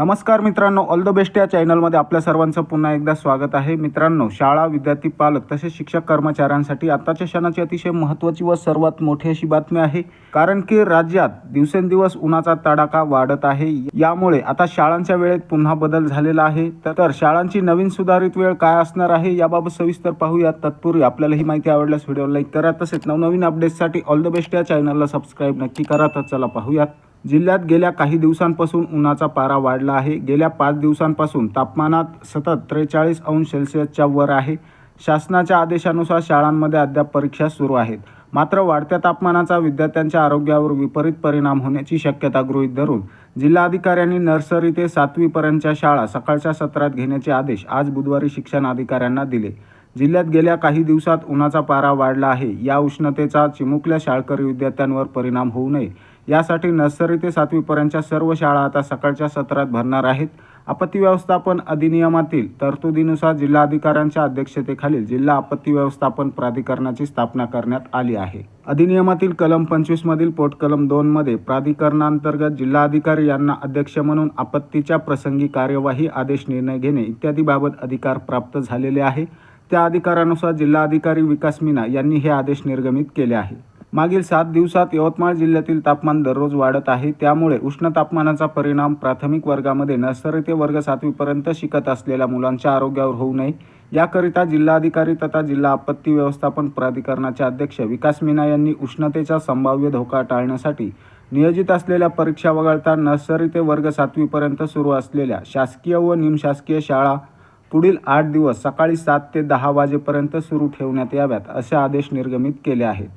नमस्कार मित्रांनो all the best या चॅनलमध्ये आपल्या सर्वांचं पुन्हा एकदा स्वागत आहे. मित्रांनो शाळा विद्यार्थी पालक तसेच शिक्षक कर्मचाऱ्यांसाठी आताच्या क्षणाची अतिशय महत्त्वाची व सर्वात मोठी अशी बातमी आहे. कारण की राज्यात दिवसेंदिवस उन्हाचा तडाखा वाढत आहे. यामुळे आता शाळांच्या वेळेत पुन्हा बदल झालेला आहे. तर- तर शाळांची नवीन सुधारित वेळ काय असणार आहे याबाबत सविस्तर पाहूया. तत्पूर्वी आपल्याला ही माहिती आवडल्यास व्हिडिओ लाईक करा. तसेच नवनवीन अपडेट्ससाठी ऑल द बेस्ट या चॅनलला सबस्क्राईब नक्की करा. तर चला पाहूयात. जिल्ह्यात गेल्या काही दिवसांपासून उन्हाचा पारा वाढला आहे. गेल्या पाच दिवसांपासून तापमानात सतत त्रेचाळीस अंश सेल्सिअसच्या वर आहे. शासनाच्या आदेशानुसार शाळांमध्ये अद्याप परीक्षा सुरू आहेत. मात्र वाढत्या तापमानाचा विद्यार्थ्यांच्या आरोग्यावर विपरीत परिणाम होण्याची शक्यता गृहीत धरून जिल्हाधिकाऱ्यांनी नर्सरी ते सातवीपर्यंतच्या शाळा सकाळच्या सत्रात घेण्याचे आदेश आज बुधवारी शिक्षण अधिकाऱ्यांना दिले. जिल्ह्यात गेल्या काही दिवसात उन्हाचा पारा वाढला आहे. या उष्णतेचा चिमुकल्या शाळकरी विद्यार्थ्यांवर परिणाम होऊ नये. यासाठी नर्सरी ते सातवीपर्यंतच्या सर्व शाळा आता सकाळच्या सत्रात भरणार आहेत. आपत्ती व्यवस्थापन अधिनियमातील तरतुदीनुसार जिल्हाधिकाऱ्यांच्या अध्यक्षतेखालील जिल्हा आपत्ती व्यवस्थापन प्राधिकरणाची स्थापना करण्यात आली आहे. अधिनियमातील कलम पंचवीसमधील पोटकलम दोनमध्ये प्राधिकरणांतर्गत जिल्हाधिकारी यांना अध्यक्ष म्हणून आपत्तीच्या प्रसंगी कार्यवाही आदेश निर्णय घेणे इत्यादी बाबत अधिकार प्राप्त झालेले आहे. त्या अधिकारानुसार जिल्हाधिकारी विकास मीना यांनी हे आदेश निर्गमित केले आहे. मागील सात दिवसात यवतमाळ जिल्ह्यातील तापमान दररोज वाढत आहे. त्यामुळे उष्ण तापमानाचा परिणाम प्राथमिक वर्गामध्ये नर्सरी ते वर्ग सातवीपर्यंत शिकत असलेल्या मुलांच्या आरोग्यावर होऊ नये. याकरिता जिल्हाधिकारी तथा जिल्हा आपत्ती व्यवस्थापन प्राधिकरणाचे अध्यक्ष विकास मीना यांनी उष्णतेचा संभाव्य धोका टाळण्यासाठी नियोजित असलेल्या परीक्षा वगळता नर्सरी ते वर्ग सातवीपर्यंत सुरू असलेल्या शासकीय व निमशासकीय शाळा पुढील आठ दिवस सकाळी सात ते दहा वाजेपर्यंत सुरू ठेवण्यात याव्यात असे आदेश निर्गमित केले आहेत.